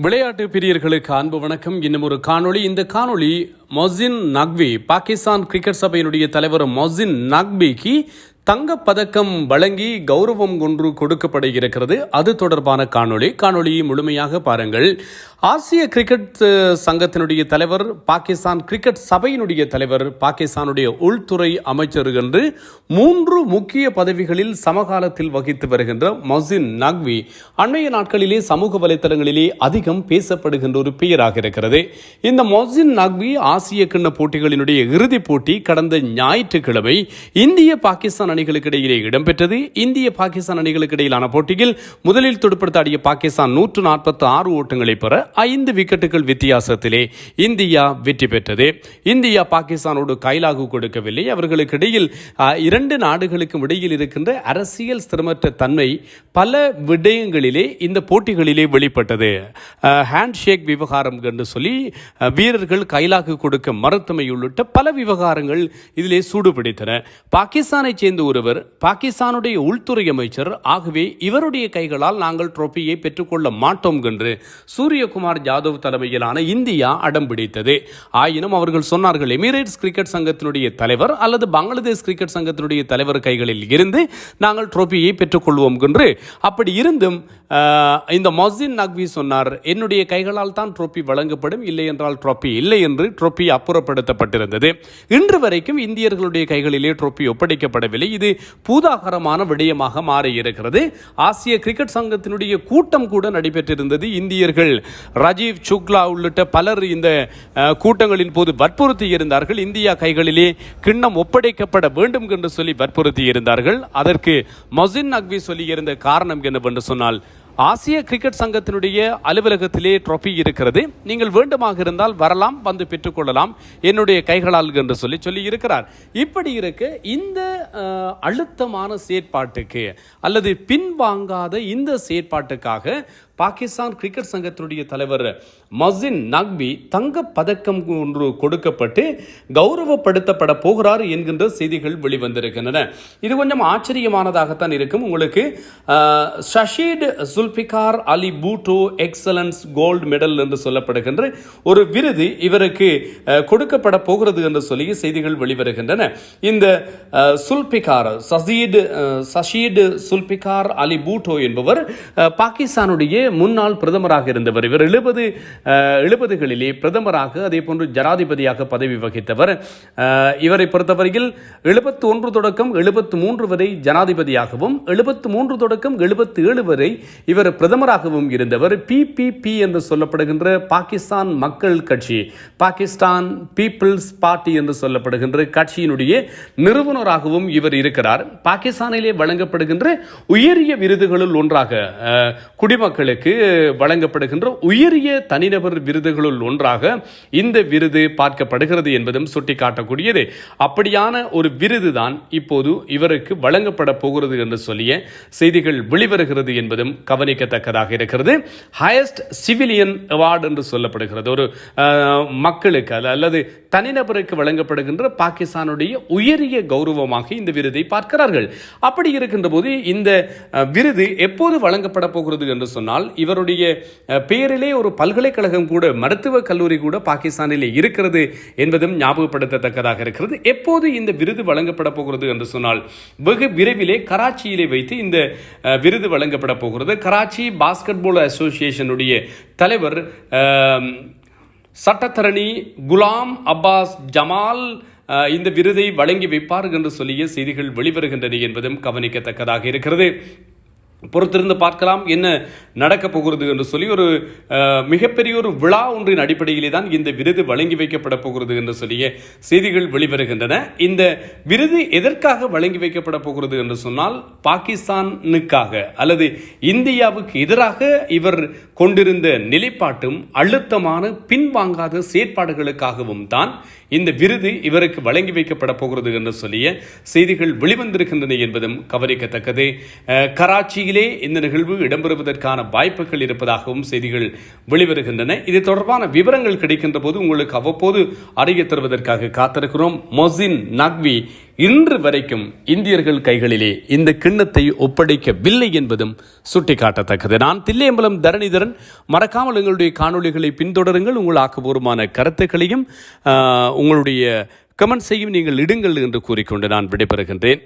விளையாட்டு பிரியர்களுக்கு அன்பு வணக்கம். இன்னும் ஒரு காணொளி. இந்த காணொளி மொசின் நக்வி பாகிஸ்தான் கிரிக்கெட் சபையினுடைய தலைவர் மொசின் நக்விக்கு தங்கப் பதக்கம் வழங்கி கௌரவம் ஒன்று கொடுக்கப்பட இருக்கிறது அது தொடர்பான காணொளி. காணொளியை முழுமையாக பாருங்கள். ஆசிய கிரிக்கெட் சங்கத்தினுடைய தலைவர் பாகிஸ்தான் கிரிக்கெட் சபையினுடைய தலைவர் பாகிஸ்தானுடைய உள்துறை அமைச்சர் என்று மூன்று முக்கிய பதவிகளில் சமகாலத்தில் வகித்து வருகின்ற மொசின் நக்வி அண்மைய நாட்களிலே சமூக வலைத்தளங்களிலே அதிகம் பேசப்படுகின்ற ஒரு பெயராக இருக்கிறது. இந்த மொசின் நக்வி ஆசிய கிண்ண போட்டிகளினுடைய இறுதிப் போட்டி கடந்த ஞாயிற்றுக்கிழமை இந்திய பாகிஸ்தான் அணிகளுக்கு இடையிலே இடம்பெற்றது இந்திய பாகிஸ்தான் அணிகளுக்கு இடையிலான போட்டியில் முதலில் துடுப்படுத்தாடிய பாகிஸ்தான் நூற்று நாற்பத்தி ஆறு ஓட்டங்களை பெற ஐந்து விக்கெட்டுகள் வித்தியாசத்திலே இந்தியா வெற்றி பெற்றது. இந்தியா பாகிஸ்தானோடு கைலாகு கொடுக்கவில்லை. அவர்களுக்கு இடையில் இரண்டு நாடுகளுக்கும் இடையில் இருக்கின்ற அரசியல் ஸ்திரமற்ற தன்மை பல விடயங்களிலே இந்த போட்டிகளிலே வெளிப்பட்டது. ஹேண்ட் ஷேக் விவகாரம் என்று சொல்லி வீரர்கள் கைலாகு கொடுக்க மறுத்தமை உள்ளிட்ட பல விவகாரங்கள் இதிலே சூடுபிடித்தன. பாகிஸ்தானை சேர்ந்த ஒருவர் பாகிஸ்தானுடைய உள்துறை அமைச்சர் ஆகவே இவருடைய கைகளால் நாங்கள் ட்ரோஃபியை பெற்றுக்கொள்ள மாட்டோம் என்று சூரியகுமார் ஜாதவ் தலைமையிலான இந்தியா அடம் பிடித்தது. ஆயினும் அவர்கள் சொன்னார்கள் எமிரேட்ஸ் கிரிக்கெட் சங்கத்தினுடைய தலைவர் அல்லது பங்களாதேஷ் கிரிக்கெட் சங்கத்தினுடைய தலைவர் கைகளில் இருந்து நாங்கள் ட்ரோஃபியை பெற்றுக்கொள்வோம் என்று. அப்படி இருந்தும் இந்த மொசின் நக்வி சொன்னார் என்னுடைய கைகளால் தான் ட்ரோஃபி வழங்கப்படும் இல்லை என்றால் ட்ரோஃபி இல்லை என்று ட்ரோஃபி அப்புறப்படுத்தப்பட்டிருந்தது. இன்று வரைக்கும் இந்தியர்களுடைய கைகளிலே ட்ரோஃபி ஒப்படைக்கப்படவில்லை. இது பூதாகரமான விடயமாக மாறியிருக்கிறது. ஆசிய கிரிக்கெட் சங்கத்தினுடைய கூட்டம் கூட நடைபெற்றிருந்தது இந்தியர்கள். ரஜீவ் சுக்லா உள்ளிட்ட பலர் இந்த கூட்டங்களின் போது வற்புறுத்தி இருந்தார்கள். இந்தியா கைகளிலே கிண்ணம் ஒப்படைக்கப்பட வேண்டும் என்று சொல்லி வற்புறுத்தி இருந்தார்கள். அதற்கு மொசின் நக்வி சொல்லியிருந்த காரணம் என்னவென்று சொன்னால் ஆசிய கிரிக்கெட் சங்கத்தினுடைய அலுவலகத்திலே ட்ரோஃபி இருக்கிறது. நீங்கள் வேண்டுமாக இருந்தால் வரலாம் வந்து பெற்றுக்கொள்ளலாம் என்னுடைய கைகளால் என்று சொல்லி சொல்லி இருக்கிறார் இப்படி இருக்க இந்த அழுத்தமான செயற்பாட்டுக்கு அல்லது பின்வாங்காத இந்த செயற்பாட்டுக்காக பாகிஸ்தான் கிரிக்கெட் சங்கத்தினுடைய தலைவர் மசின் நக்வி தங்க பதக்கம் ஒன்று கொடுக்கப்பட்டு கௌரவப்படுத்தப்பட போகிறார் என்கின்ற செய்திகள் வெளிவந்திருக்கின்றன. இது கொஞ்சம் ஆச்சரியமானதாகத்தான் இருக்கும். உங்களுக்கு Shaheed Zulfikar Ali Bhutto excellence gold medal என்று சொல்லப்படுகின்ற ஒரு விருது இவருக்கு கொடுக்கப்பட போகிறது என்று சொல்லி செய்திகள் வெளிவருகின்றன. இந்த சுல்பிகார் சசீடு சஷீடு சுல்பிகார் அலி பூட்டோ என்பவர் பாகிஸ்தானுடைய முன்னாள் பிரதமராக இருந்தவர். இவர் எழுபது எழுபதுகளிலே பிரதமராக அதே போன்று ஜனாதிபதியாக பதவி வகித்தவர். இவரை பொறுத்தவரையில் எழுபத்து ஒன்று தொடக்கம் எழுபத்து மூன்று வரை ஜனாதிபதியாகவும் எழுபத்து மூன்று தொடக்கம் எழுபத்து ஏழு வரை இவர் பிரதமராகவும் இருந்தவர். பிபிபி என்று சொல்லப்படுகின்ற பாகிஸ்தான் மக்கள் கட்சி பாகிஸ்தான் பீப்புள்ஸ் பார்ட்டி என்று சொல்லப்படுகின்ற கட்சியினுடைய நிறுவனராகவும் இவர் இருக்கிறார். பாகிஸ்தானிலே வழங்கப்படுகின்ற உயரிய விருதுகளில் ஒன்றாக குடிமக்களுக்கு குடிமக்களுக்கு வழங்கப்படுகின்ற உயரிய தனிநபர் விருதுகளுள் ஒன்றாக இந்த விருது பார்க்கப்படுகிறது என்பதும் சுட்டிக்காட்டக்கூடியது. அப்படியான ஒரு விருது தான் இப்போது இவருக்கு வழங்கப்பட போகிறது என்று சொல்லிய செய்திகள் வெளிவருகிறது என்பதும் கவனிக்கத்தக்கதாக இருக்கிறது. ஹையஸ்ட் சிவிலியன் அவார்டு என்று சொல்லப்படுகிறது. ஒரு மக்களுக்கு அல்ல- அல்லது தனிநபருக்கு வழங்கப்படுகின்ற பாகிஸ்தானுடைய உயரிய கௌரவமாக இந்த விருதை பார்க்கிறார்கள். அப்படி இருக்கின்ற போது இந்த விருது எப்போது வழங்கப்பட போகிறது என்று சொன்னால் இவருடைய அஹ், பெயரிலே ஒரு பல்கலைக்கழகம் கூட மருத்துவக் கல்லூரி கூட பாகிஸ்தானிலே இருக்கிறது என்பதும் ஞாபகப்படுத்தத்தக்கதாக இருக்கிறது. எப்போது இந்த விருது வழங்கப்பட போகிறது என்று சொன்னால் வெகு விரைவிலே கராச்சியிலே வைத்து இந்த விருது வழங்கப்பட போகிறது. கராச்சி பாஸ்கெட் பால் அசோசியேஷனுடைய தலைவர் சட்டத்தரணி குலாம் அப்பாஸ் ஜமால் இந்த விருதை வழங்கி வைப்பார் என்று சொல்லிய செய்திகள் வெளிவருகின்றன என்பதும் கவனிக்கத்தக்கதாக இருக்கிறது. பொறுத்திருந்து பார்க்கலாம் என்ன நடக்கப் போகிறது என்று சொல்லி ஒரு மிகப்பெரிய ஒரு விழா ஒன்றின் அடிப்படையிலே தான் இந்த விருது வழங்கி வைக்கப்பட போகிறது என்று சொல்லிய செய்திகள் வெளிவருகின்றன. இந்த விருது எதற்காக வழங்கி வைக்கப்பட போகிறது என்று சொன்னால் பாகிஸ்தானுக்காக அல்லது இந்தியாவுக்கு எதிராக இவர் கொண்டிருந்த நிலைப்பாட்டும் அழுத்தமான பின்வாங்காத செயற்பாடுகளுக்காகவும் தான் இந்த விருது இவருக்கு வழங்கி வைக்கப்பட போகிறது என்று சொல்லிய செய்திகள் வெளிவந்திருக்கின்றன என்பதும் கவனிக்கத்தக்கது. கராச்சி மத்தியிலே இந்த நிகழ்வு இடம்பெறுவதற்கான வாய்ப்புகள் இருப்பதாகவும் செய்திகள் வெளிவருகின்றன. இது தொடர்பான விவரங்கள் கிடைக்கின்ற போது உங்களுக்கு அவ்வப்போது அறியத் தருவதற்காக காத்திருக்கிறோம். மொசின் நக்வி இன்று வரைக்கும் இந்தியர்கள் கைகளிலே இந்த கிண்ணத்தை ஒப்படைக்கவில்லை என்பதும் சுட்டிக்காட்டத்தக்கது. நான் தில்லையம்பலம் தரணிதரன். மறக்காமல் எங்களுடைய காணொளிகளை பின்தொடருங்கள். உங்கள் ஆக்கப்பூர்வமான கருத்துக்களையும் உங்களுடைய கமெண்ட்ஸையும் நீங்கள் இடுங்கள் என்று கூறிக்கொண்டு நான் விடைபெறுகின்றேன்.